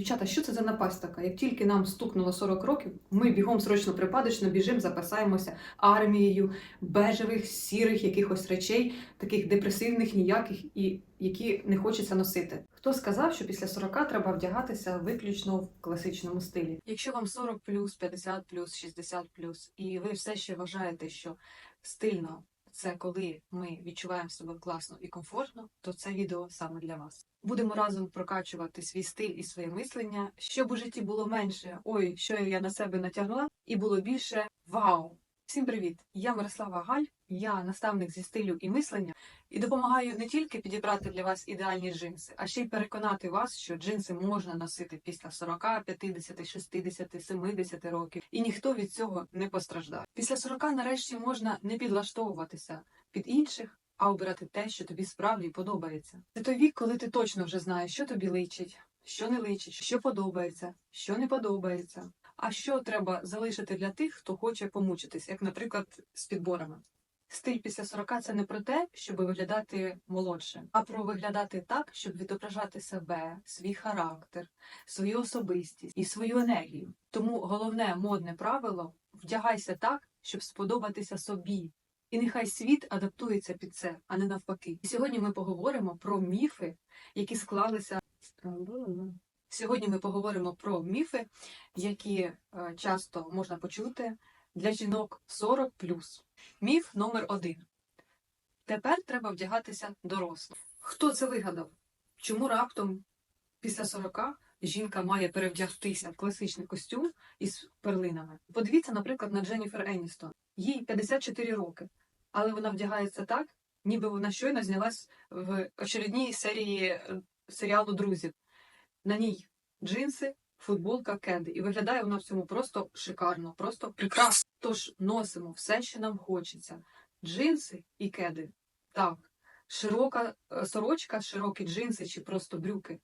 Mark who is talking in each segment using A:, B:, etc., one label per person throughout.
A: Дівчата, що це за напасть така? Як тільки нам стукнуло 40 років, ми бігом срочно припадочно біжимо, запасаємося армією бежевих, сірих якихось речей, таких депресивних, ніяких і які не хочеться носити. Хто сказав, що після 40 треба вдягатися виключно в класичному стилі? Якщо вам 40 50 60 і ви все ще вважаєте, що стильно це коли ми відчуваємо себе класно і комфортно, то це відео саме для вас. Будемо разом прокачувати свій стиль і своє мислення, щоб у житті було менше ой, що я на себе натягла, і було більше вау. Всім привіт! Я Мирослава Галь, я наставник зі стилю і мислення, і допомагаю не тільки підібрати для вас ідеальні джинси, а ще й переконати вас, що джинси можна носити після 40, 50, 60, 70 років, і ніхто від цього не постраждає. Після 40 нарешті можна не підлаштовуватися під інших, а обирати те, що тобі справді подобається. Це той вік, коли ти точно вже знаєш, що тобі личить, що не личить, що подобається, що не подобається. А що треба залишити для тих, хто хоче помучитись, як, наприклад, з підборами. Стиль після 40 – це не про те, щоб виглядати молодше, а про виглядати так, щоб відображати себе, свій характер, свою особистість і свою енергію. Тому головне модне правило вдягайся так, щоб сподобатися собі. І нехай світ адаптується під це, а не навпаки. І сьогодні ми поговоримо про міфи, які склалися. Сьогодні ми поговоримо про міфи, які е, часто можна почути для жінок 40 Міф номер один. Тепер треба вдягатися доросло. Хто це вигадав? Чому раптом після 40 жінка має перевдягтися в класичний костюм із перлинами? Подивіться, наприклад, на Дженніфер Еністон. Їй 54 роки, але вона вдягається так, ніби вона щойно знялась в очередній серії е, серіалу Друзів. На ній джинси, футболка, кеди. І виглядає вона в цьому просто шикарно, просто прекрасно. Тож носимо все, що нам хочеться. Джинси і кеди. Так, широка е, сорочка, широкі джинси чи просто брюки.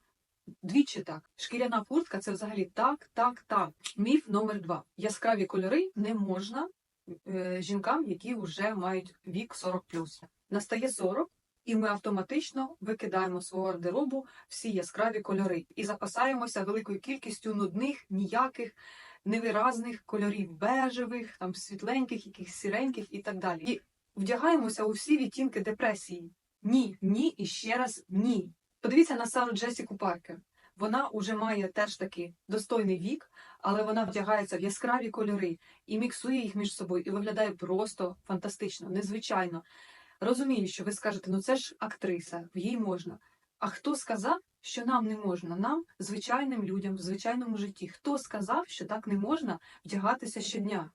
A: Двічі так. Шкіряна куртка це взагалі так, так, так. Міф номер два. Яскраві кольори не можна е, жінкам, які вже мають вік 40+. Настає 40, і ми автоматично викидаємо свого гардеробу всі яскраві кольори і запасаємося великою кількістю нудних, ніяких, невиразних кольорів, бежевих, там світленьких, якихось сіреньких і так далі. І вдягаємося у всі відтінки депресії. Ні, ні і ще раз ні. Подивіться на Сару Джесіку Паркер. Вона вже має теж таки достойний вік, але вона вдягається в яскраві кольори і міксує їх між собою, і виглядає просто фантастично, незвичайно. Розумію, що ви скажете, ну це ж актриса, в їй можна. А хто сказав, що нам не можна? Нам, звичайним людям, в звичайному житті. Хто сказав, що так не можна вдягатися щодня?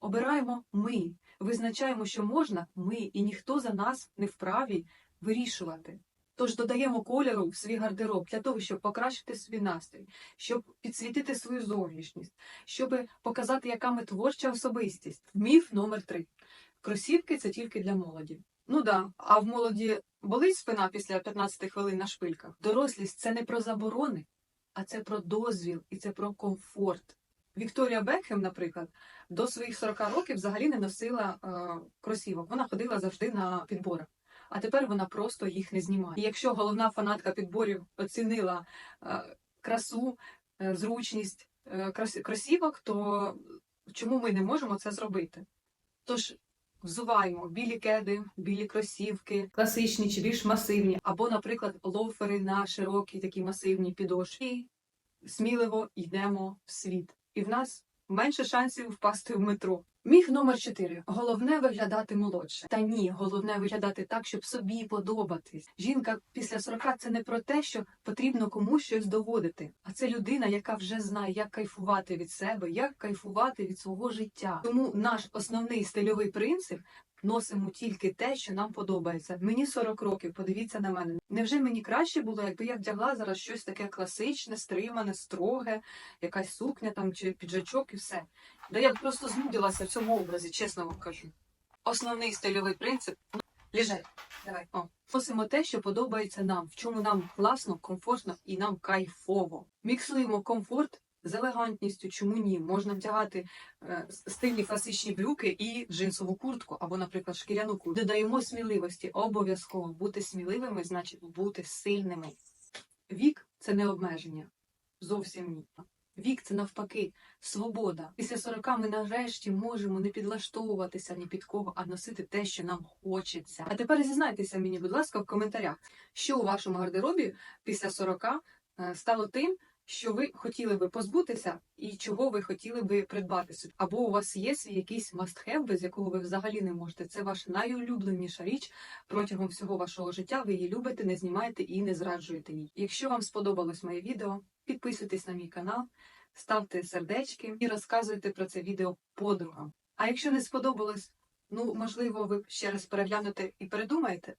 A: Обираємо ми, визначаємо, що можна ми, і ніхто за нас не вправі вирішувати. Тож додаємо кольору в свій гардероб для того, щоб покращити свій настрій, щоб підсвітити свою зовнішність, щоб показати, яка ми творча особистість. Міф номер три. Кросівки це тільки для молоді. Ну да, а в молоді болить спина після 15 хвилин на шпильках. Дорослість це не про заборони, а це про дозвіл і це про комфорт. Вікторія Бекхем, наприклад, до своїх 40 років взагалі не носила е, кросівок. Вона ходила завжди на підборах. А тепер вона просто їх не знімає. І якщо головна фанатка підборів оцінила е, красу, е, зручність е, крос- кросівок, то чому ми не можемо це зробити? Тож взуваємо білі кеди, білі кросівки, класичні чи більш масивні, або, наприклад, лофери на широкі такі масивні підошві. Сміливо йдемо в світ. І в нас менше шансів впасти в метро. Міф номер 4. Головне виглядати молодше. Та ні, головне виглядати так, щоб собі подобатись. Жінка після 40 – це не про те, що потрібно комусь щось доводити, а це людина, яка вже знає, як кайфувати від себе, як кайфувати від свого життя. Тому наш основний стильовий принцип. Носимо тільки те, що нам подобається. Мені 40 років, подивіться на мене. Невже мені краще було, якби я вдягла зараз щось таке класичне, стримане, строге, якась сукня там чи піджачок і все. Да я б просто знудилася в цьому образі, чесно вам кажу. Основний стильовий принцип лежать. Давай. О. Носимо те, що подобається нам, в чому нам класно, комфортно і нам кайфово. Міксуємо комфорт з елегантністю, чому ні? Можна вдягати е, стильні класичні брюки і джинсову куртку, або, наприклад, шкіряну куртку. Додаємо сміливості. Обов'язково бути сміливими, значить бути сильними. Вік це не обмеження. зовсім ні. Вік це навпаки свобода. Після 40 ми нарешті можемо не підлаштовуватися ні під кого, а носити те, що нам хочеться. А тепер зізнайтеся мені, будь ласка, в коментарях, що у вашому гардеробі після 40 е, стало тим, що ви хотіли би позбутися, і чого ви хотіли би придбати собі. Або у вас є свій якийсь must-have, без якого ви взагалі не можете. Це ваша найулюбленіша річ протягом всього вашого життя. Ви її любите, не знімаєте і не зраджуєте їй. Якщо вам сподобалось моє відео, підписуйтесь на мій канал, ставте сердечки і розказуйте про це відео подругам. А якщо не сподобалось, ну можливо, ви ще раз переглянете і передумаєте.